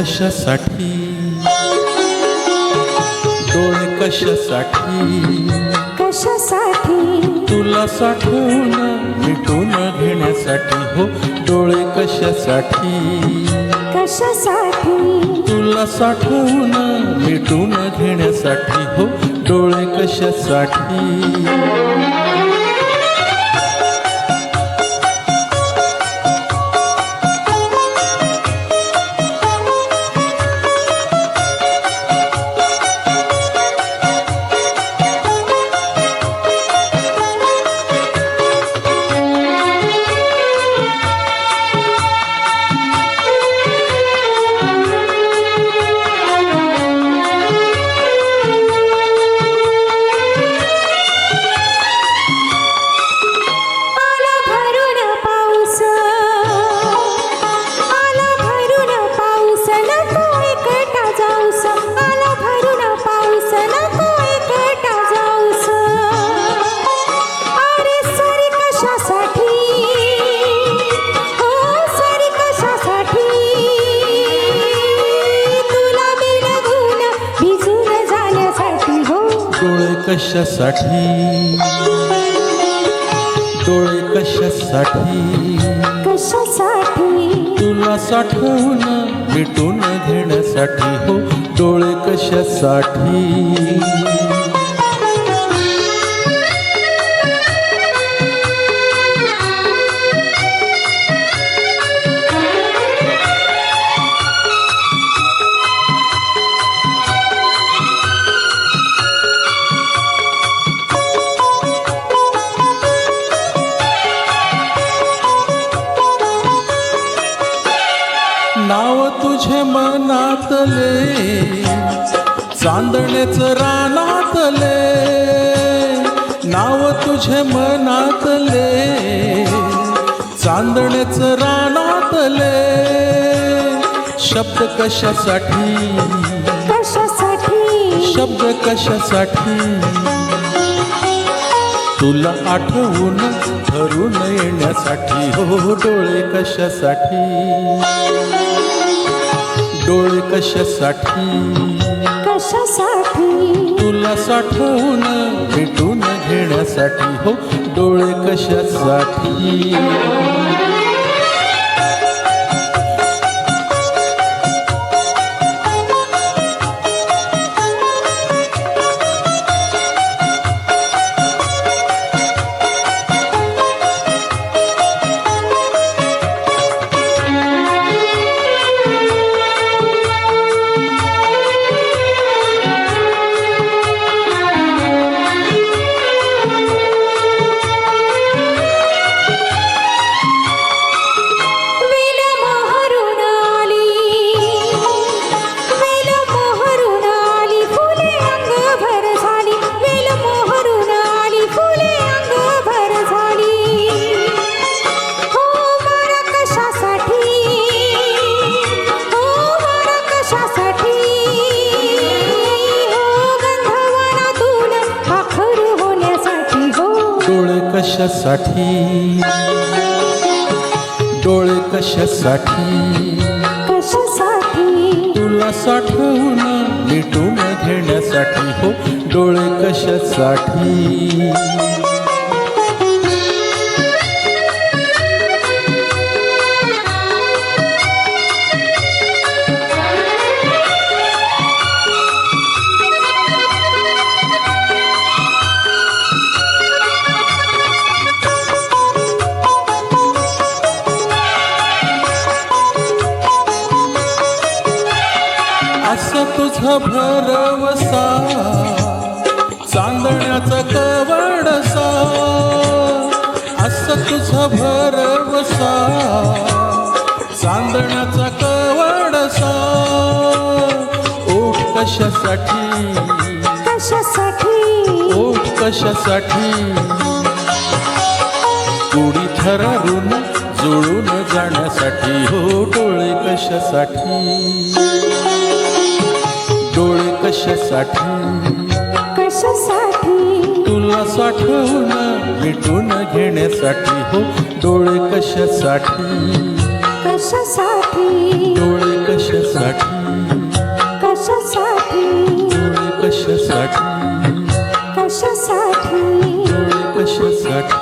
कशासाठी? डोळे कशासाठी? कशासाठी? तुला साठवून मिटून घेण्यासाठी हो डोळे कशासाठी? कशासाठी? तुला साठवून मिटून घेण्यासाठी हो डोळे कशासाठी? कशासाठी? डोळे कशासाठी? कशासाठी? तुला साठवून मिटून घेण्यासाठी हो डोळे कशासाठी? तुझे मनातले चांदणेच रानातले नाव तुझे मनातले चांदणेच रानातले शब्द कशासाठी? कशासाठी? शब्द कशासाठी? तुला आठवून धरून येण्यासाठी हो डोळे कशासाठी? डोळे कशासाठी? कशासाठी? तुला साठवून भेटून घेण्यासाठी हो डोळे कशासाठी? कशासाठी? डोळे कशासाठी? कशासाठी? तुला साठवून मिटून घेण्यासाठी हो डोळे कशासाठी? भरवसा चांदण्याचा कवडसा असं तुझा भरवसा चांदण्याचा कवडसा. ओठ कशासाठी? कशासाठी? ओठ कशासाठी? उडी थरारून जुळून जाण्यासाठी हो डोळे कशासाठी? डोळे कशासाठी कशासाठी? तुला साठवून मिटून घेण्यासाठी हो. डोळे कशासाठी कशासाठी? डोळे कशासाठी कशासाठी कशासाठी? डोळे कशासाठी कशासाठी? डोळे कशासाठी